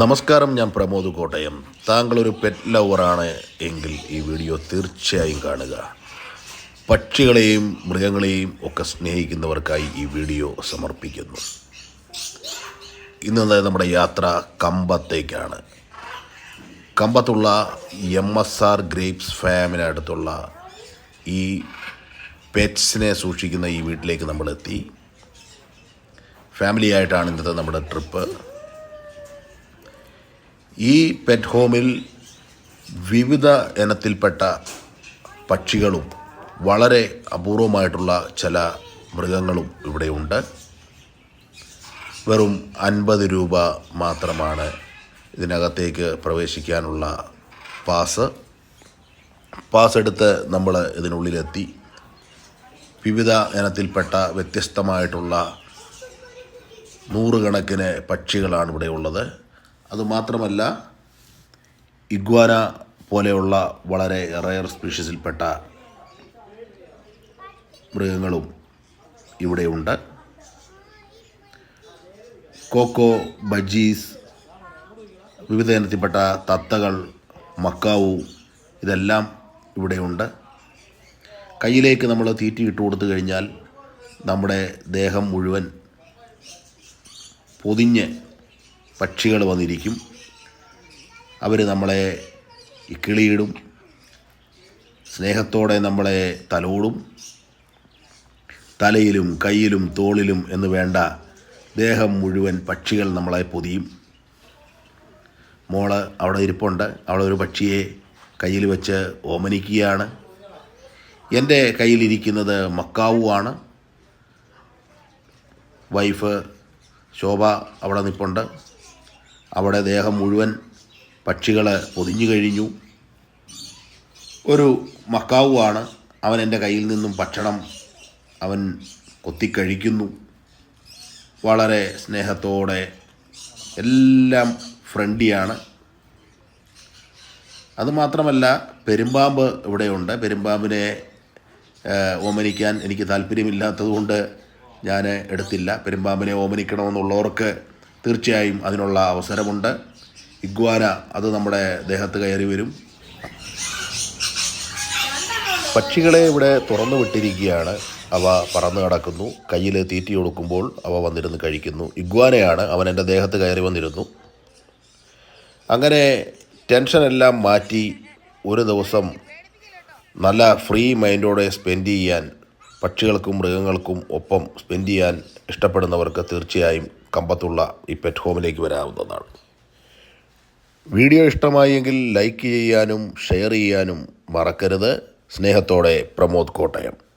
നമസ്കാരം ഞാൻ പ്രമോദ് കോട്ടയം. ഒരു പെറ്റ് ലവറാണ് എങ്കിൽ ഈ വീഡിയോ തീർച്ചയായും കാണുക. പക്ഷികളെയും മൃഗങ്ങളെയും ഒക്കെ സ്നേഹിക്കുന്നവർക്കായി ഈ വീഡിയോ സമർപ്പിക്കുന്നു. ഇന്നത്തെ നമ്മുടെ യാത്ര കമ്പത്തേക്കാണ്. കമ്പത്തുള്ള എം എസ് ആർ ഗ്രേപ്സ് ഫാമിനടുത്തുള്ള ഈ പെറ്റ്സിനെ സൂക്ഷിക്കുന്ന ഈ വീട്ടിലേക്ക് നമ്മൾ എത്തി ഫാമിലി ആയിട്ടാണ് ഇന്നത്തെ നമ്മുടെ ട്രിപ്പ് ഈ പെറ്റ് ഹോമിൽ വിവിധ ഇനത്തിൽപ്പെട്ട പക്ഷികളും വളരെ അപൂർവമായിട്ടുള്ള ചില മൃഗങ്ങളും ഇവിടെയുണ്ട്. വെറും അൻപത് രൂപ മാത്രമാണ് ഇതിനകത്തേക്ക് പ്രവേശിക്കാനുള്ള പാസ്. പാസ് എടുത്ത് നമ്മൾ ഇതിനുള്ളിലെത്തി. വിവിധ ഇനത്തിൽപ്പെട്ട വ്യത്യസ്തമായിട്ടുള്ള നൂറുകണക്കിന് പക്ഷികളാണ് ഇവിടെ ഉള്ളത് അതുമാത്രമല്ല ഇഗ്വാന പോലെയുള്ള വളരെ റയർ സ്പീഷീസിൽപ്പെട്ട മൃഗങ്ങളും ഇവിടെയുണ്ട്. കോക്കോ ബജീസ് വിവിധ ഇനത്തിൽപ്പെട്ട തത്തകൾ മക്കാവു ഇതെല്ലാം ഇവിടെയുണ്ട്. കയ്യിലേക്ക് നമ്മൾ തീറ്റി ഇട്ട് കൊടുത്തു കഴിഞ്ഞാൽ നമ്മുടെ ദേഹം മുഴുവൻ പൊതിഞ്ഞ് പക്ഷികൾ വന്നിരിക്കും. അവർ നമ്മളെ കിളിയിടും. സ്നേഹത്തോടെ നമ്മളെ തലോടും. തലയിലും കയ്യിലും തോളിലും എന്ന് വേണ്ട ദേഹം മുഴുവൻ പക്ഷികൾ നമ്മളെ പൊതിയും. മോൾ അവിടെ ഇരിപ്പുണ്ട്. അവളെ ഒരു പക്ഷിയെ കയ്യിൽ വെച്ച് ഓമനിക്കുകയാണ്. എന്റെ കയ്യിലിരിക്കുന്നത് മക്കാവു ആണ്. വൈഫ് ശോഭ അവിടെ നിൽപ്പുണ്ട് അവിടെ ദേഹം മുഴുവൻ പക്ഷികൾ പൊതിഞ്ഞു കഴിഞ്ഞു. ഒരു മക്കാവുമാണ് അവൻ എന്റെ കയ്യിൽ നിന്നും ഭക്ഷണം അവൻ കൊത്തിക്കഴിക്കുന്നു. വളരെ സ്നേഹത്തോടെ എല്ലാം ഫ്രണ്ട്ലിയാണ് അതുമാത്രമല്ല പെരുമ്പാമ്പ് ഇവിടെയുണ്ട്. പെരുമ്പാമ്പിനെ ഓമനിക്കാൻ എനിക്ക് താല്പര്യമില്ലാത്തതുകൊണ്ട് ഞാൻ എടുത്തില്ല. പെരുമ്പാമ്പിനെ ഓമനിക്കണമെന്നുള്ളവർക്ക് തീർച്ചയായും അതിനുള്ള അവസരമുണ്ട്. ഇഗ്വാന അത് നമ്മുടെ ദേഹത്ത് കയറി വരും. പക്ഷികളെ ഇവിടെ തുറന്നു വിട്ടിരിക്കുകയാണ്. അവ പറന്നു കിടക്കുന്നു. കയ്യിൽ തീറ്റി കൊടുക്കുമ്പോൾ അവ വന്നിരുന്ന് കഴിക്കുന്നു. ഇഗ്വാനയാണ് അവൻ എന്റെ ദേഹത്ത് കയറി വന്നിരുന്നു. അങ്ങനെ ടെൻഷനെല്ലാം മാറ്റി ഒരു ദിവസം നല്ല ഫ്രീ മൈൻഡോടെ സ്പെൻഡ് ചെയ്യാൻ പക്ഷികൾക്കും മൃഗങ്ങൾക്കും ഒപ്പം സ്പെൻഡ് ചെയ്യാൻ ഇഷ്ടപ്പെടുന്നവർക്ക് തീർച്ചയായും കമ്പത്തുള്ള ഈ പെറ്റ് ഹോമിലേക്ക് വരാവുന്നതാണ് വീഡിയോ ഇഷ്ടമായെങ്കിൽ ലൈക്ക് ചെയ്യാനും ഷെയർ ചെയ്യാനും മറക്കരുത്. സ്നേഹത്തോടെ പ്രമോദ് കോട്ടയം.